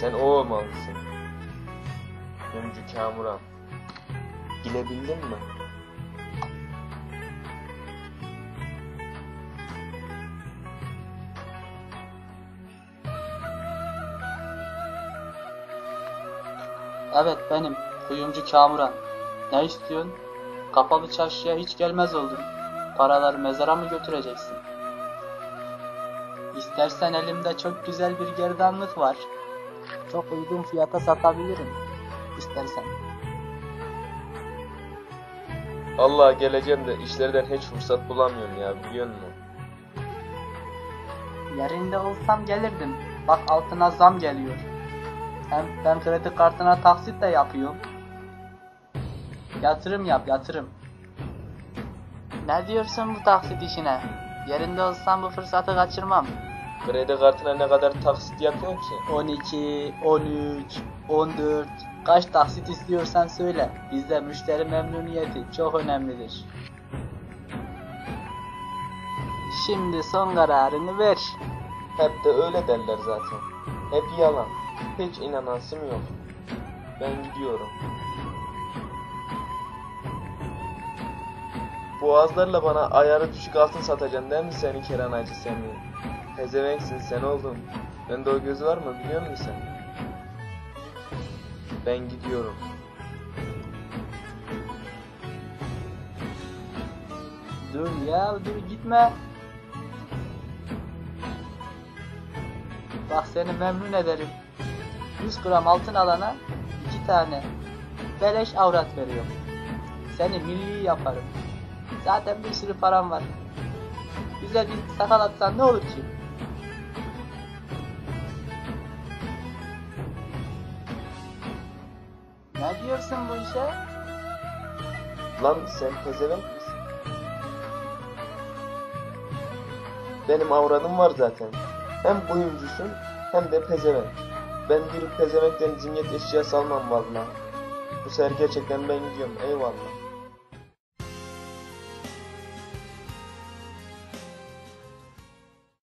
Sen o olmalısın. Öncü Kamuran. Bilebildin mi? Evet benim. Kuyumcu Kamuran. Ne istiyorsun? Kapalı çarşıya hiç gelmez oldun. Paraları mezara mı götüreceksin? İstersen elimde çok güzel bir gerdanlık var. Çok uygun fiyata satabilirim. İstersen. Allah geleceğim de işlerden hiç fırsat bulamıyorum ya biliyor musun? Yerinde olsam gelirdim. Bak altına zam geliyor. Hem ben kredi kartına taksit de yapıyorum. Yatırım yap yatırım. Ne diyorsun bu taksit işine? Yerinde olsam bu fırsatı kaçırmam. Kredi kartına ne kadar taksit yapıyorsun ki? 12, 13, 14 kaç taksit istiyorsan söyle. Bizde müşteri memnuniyeti çok önemlidir. Şimdi son kararını ver. Hep de öyle derler zaten. Hep yalan. Hiç inanasım yok. Ben gidiyorum. Boğazlarla bana ayarı düşük altın satacaksın değil mi seni Hacı seni? Pezevenksin sen oldun. Bende o göz var mı biliyor musun sen? Ben gidiyorum. Dur ya dur gitme. Bak seni memnun ederim. 100 gram altın alana 2 tane beleş avrat veriyorum. Seni milli yaparım. Zaten bir sürü param var. Güzel bir sakal atsan ne olur ki? Ne diyorsun bu işe? Lan sen pezevenk misin? Benim avradım var zaten. Hem kuyumcusun hem de pezevenk. Ben bir pezevenkten zinet eşyası almam vallahi. Bu sefer gerçekten ben gidiyorum eyvallah.